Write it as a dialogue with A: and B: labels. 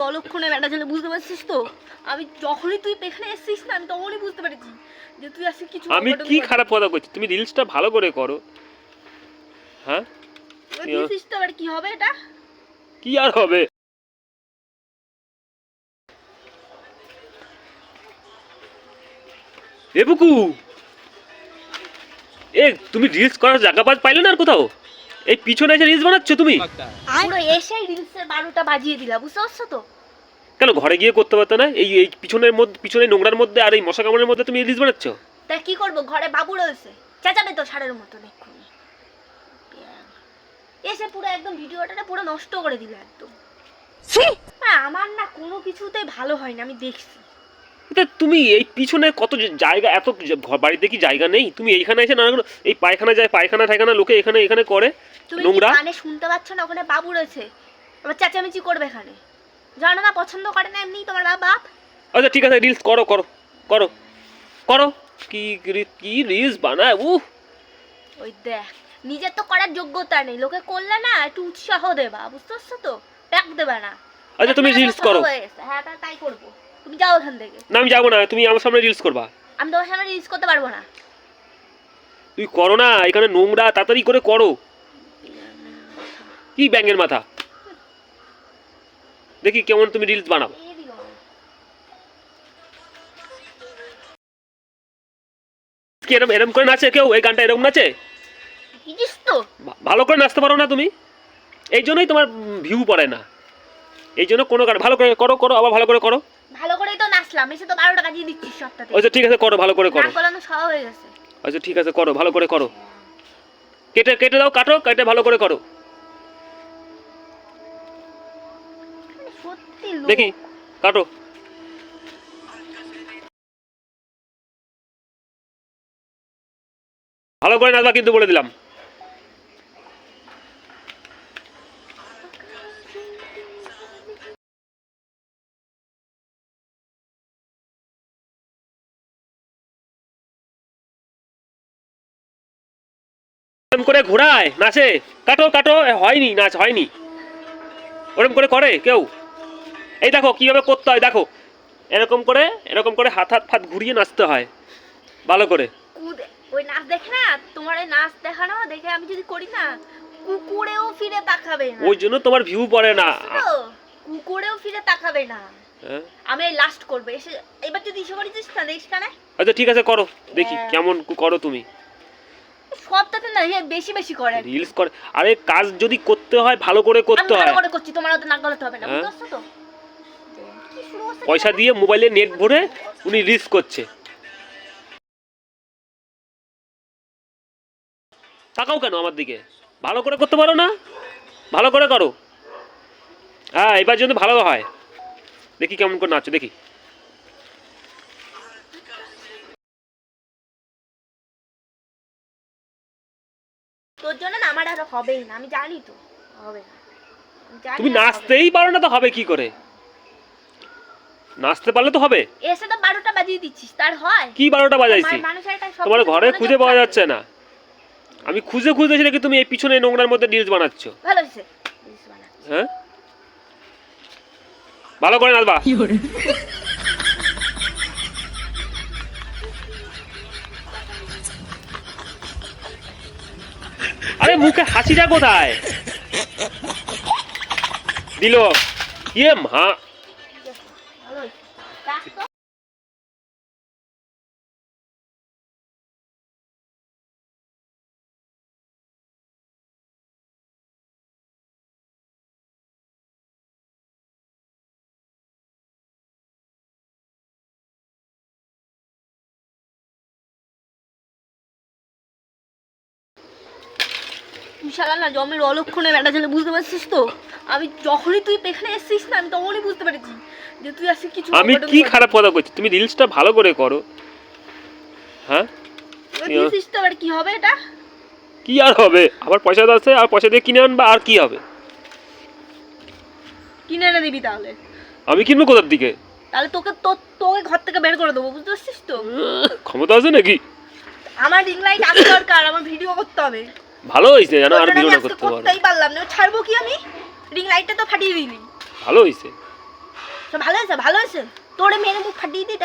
A: অলক্ষণে ব্যাটা ছেলে বুঝতে পারছিস তো? আমি যখনই তুই এখানে এসেছিস না আমি তখনই বুঝতে পেরেছি যে তুই আজকে কিছু
B: আমি কি খারাপ কথা করছি তুমি রিলসটা ভালো করে করো। হ্যাঁ?
A: এবার তো কি হবে এটা?
B: কি আর হবে? এ বুকু! এ তুমি রিলস করার জায়গা পাজ পাইলে না আর কোথাও? এই পিছনে এসে রিলস বানাচ্ছ তুমি?
A: পুরো এসে রিলসের বারোটা বাজিয়ে দিলা বুঝতে পারছ তো?
B: কেন ঘরে গিয়ে করতে পারতো না? এই এই পিছনের মধ্যে পিছনে নোংরার মধ্যে আর এই মশা কামড়ের মধ্যে তুমি রিলস বানাচ্ছ?
A: তা কি করব? ঘরে বাবু রয়েছে। চেঁচাবে তো সারের মতো এক্ষুনি এসে পুরো একদম ভিডিওটা পুরো নষ্ট করে দিল একদম। আমার না কোনো কিছুতেই ভালো হয় না আমি দেখছি।
B: তুমি এই পিছনে কত জায়গা এত বাড়িতে কি জায়গা নেই? তুমি এইখানে এসে নানা এই পায়খানা যায় পায়খানা ঠায়খানা লোকে এখানে এখানে করে। নোংরা।
A: কানে শুনতে পাচ্ছ না? ওখানে বাবু রয়েছে। আবার চেঁচামেচি করবে এখানে। জানো না পছন্দ করে না এমনি তোমার বাপ
B: আচ্ছা ঠিক আছে রিলস করো করো করো। করো। কি কি রিলস বানায়? উহ!
A: ওই দেখ নিজের তো করার যোগ্যতা নেই। লোকে করলে না একটু উৎসাহ দেবা বুঝতে পারছ তো? প্যাক দেবে না।
B: আচ্ছা তুমি রিলস করো।
A: হ্যাঁ তাই করব। তুমি যাও ওখান থেকে।
B: না আমি যাব না তুমি আমার সামনে রিলস করবা।
A: আমি তোমার সামনে রিলস করতে পারব না।
B: তুই করো না এখানে নোংরা তাড়াতাড়ি করে করো। কি ব্যাঙের মাথা? দেখি কেমন তুমি রিলস বানাও। কি এরম এরম করে নাচে কেউ? এই গানটা এরকম নাচে? ভালো করে নাচতে পারো না তুমি? এই জন্যই তোমার ভিউ পড়ে না। এই জন্য কোনো গান ভালো করে করো করো আবার ভালো করে করো।
A: ভালো করেই তো নাচলাম এসে তো বারোটা বাজিয়ে দিচ্ছিস সপ্তাহে
B: আচ্ছা ঠিক আছে করো ভালো করে করো।
A: সব হয়ে গেছে।
B: আচ্ছা ঠিক আছে করো ভালো করে করো। কেটে কেটে দাও কাটো কেটে ভালো করে করো। দেখি কাটো। ভালো করে নাচবা কিন্তু বলে দিলাম। ওরম করে ঘোরায় নাচে? কাটো কাটো হয়নি নাচ হয়নি। ওরম করে করে কেউ? এই দেখো কীভাবে করতে হয় দেখো। এরকম করে এরকম করে হাত হাত ফাত ঘুরিয়ে নাচতে হয়। ভালো করে।
A: ওই নাচ দেখে না তোমার ওই নাচ দেখানো দেখে আমি যদি করি না কুকুরেও ফিরে তাকাবে না।
B: ওই জন্য তোমার ভিউ পড়ে না।
A: কুকুরেও ফিরে তাকাবে না।
B: হ্যাঁ?
A: আমি লাস্ট করব। এসে এবার যদি এসে করিস না কানে
B: আচ্ছা ঠিক আছে করো। দেখি
A: হ্যাঁ।
B: কেমন করো তুমি।
A: সবটাতে না ইয়ে বেশি বেশি করে।
B: রিলস করে। আরে কাজ যদি করতে হয় ভালো করে করতে
A: ভালো করে করছি তোমার অত নাক গলাতে হবে না
B: হ্যাঁ।
A: বুঝতে পারছ তো?
B: পয়সা দিয়ে মোবাইলে নেট ভরে উনি রিলস করছে। তাকাও কেন আমার দিকে? ভালো করে করতে পারো না? ভালো করে করো। হ্যাঁ এবার যদি ভালো হয়। দেখি কেমন করে নাচো দেখি।
A: তোর জন্য না আমার আর হবেই না আমি জানি তো হবে না।
B: তুমি। নাচতেই পারো না তো হবে কি করে? নাচতে পারলে তো হবে।
A: এসে তো বারোটা বাজিয়ে দিচ্ছিস তার হয়।
B: কি বারোটা বাজাইছি? তোমার ঘরে খুঁজে পাওয়া যাচ্ছে না। আমি খুঁজে খুঁজে দেখি নাকি তুমি এই পিছনে নোংরার মধ্যে রিলস বানাচ্ছ।
A: ভালো হয়েছে
B: হ্যাঁ? ভালো করে নাচবা আরে মুখে হাসিটা কোথায়? দিল। ইয়ে মা
A: তুই শালা না জমের অলক্ষণে ব্যাটা ছেলে বুঝতে পারছিস তো? আমি যখনই তুই এখানে এসেছিস না আমি তখনই বুঝতে পেরেছি যে তুই আজকে কিছু
B: আমি কি খারাপ কথা করছি তুমি রিলসটা ভালো করে করো। হ্যাঁ?
A: তো কি হবে এটা?
B: কি আর হবে? আবার পয়সা আছে আর পয়সা দিয়ে কিনে আনবা আর কি হবে?
A: কিনে এনে দিবি তাহলে।
B: আমি কিনবো কোথার দিকে?
A: তাহলে তোকে তো তোকে ঘর থেকে বের করে দেবো বুঝতে পারছিস তো?
B: ক্ষমতা আছে নাকি?
A: আমার রিং লাইট আগে দরকার আমার ভিডিও করতে হবে।
B: ভালো হয়েছে জানো আর
A: বিরোধ
B: করতে পারো।
A: করতেই পারলাম না। ছাড়বো কি আমি? রিং লাইটটা তো ফাটিয়ে দিলি
B: ভালো হয়েছে
A: ভালো হয়েছে ভালো হয়েছে? তোরে মেরে মুখ ফাটিয়ে দিই